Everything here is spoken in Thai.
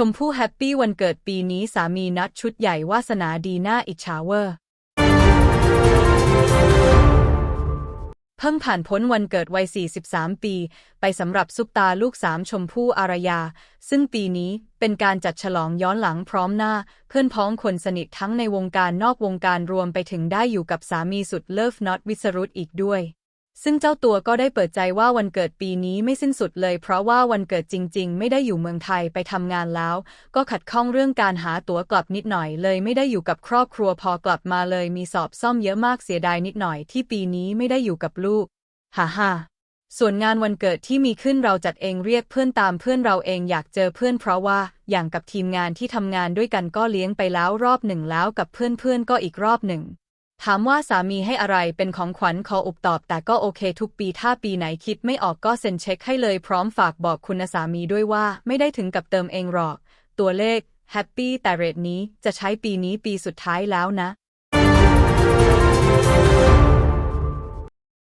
ชมพู่แฮปปี้วันเกิดปีนี้สามีนัดชุดใหญ่วาสนาดีหน้าอิจฉาเวอร์ เพิ่งผ่านพ้นวันเกิดวัย 43 ปี ไปสำหรับซุปตาลูกสามชมพู่อารยา ซึ่งปีนี้เป็นการจัดฉลองย้อนหลังพร้อมหน้า เพื่อนพ้องคนสนิททั้งในวงการนอกวงการรวมไปถึงได้อยู่กับสามีสุดเลิฟน็อตวิสรุตอีกด้วย ซึ่งเจ้าตัวก็ได้เปิดใจว่าวันเกิดปีนี้ไม่สิ้นสุดเลย เพราะว่าวันเกิดจริง ๆ ไม่ได้อยู่เมืองไทยไปทำงานแล้ว ก็ขัดข้องเรื่องการหาตั๋วกลับนิดหน่อยเลย ไม่ได้อยู่กับครอบครัวพอกลับมาเลย มีสอบซ่อมเยอะมากเสียดายนิดหน่อยที่ปีนี้ไม่ได้อยู่กับลูกฮ่าฮ่าส่วนงานวันเกิดที่มีขึ้นเราจัดเองเรียกเพื่อนตามเพื่อนเราเองอยากเจอเพื่อนเพราะว่าอย่างกับทีมงานที่ทำงานด้วยกันก็เลี้ยงไปแล้วรอบหนึ่งแล้วกับเพื่อนๆก็อีกรอบหนึ่ง ถามว่าสามีให้อะไรเป็นของขวัญขออุบตอบแต่ก็โอเคทุกปีถ้าปีไหนคิดไม่ออกก็เซ็นเช็คให้เลยพร้อมฝากบอกคุณสามีด้วยว่าไม่ได้ถึงกับเติมเองหรอก ตัวเลขแฮปปี้แต่เรทนี้จะใช้ปีนี้ปีสุดท้ายแล้วนะ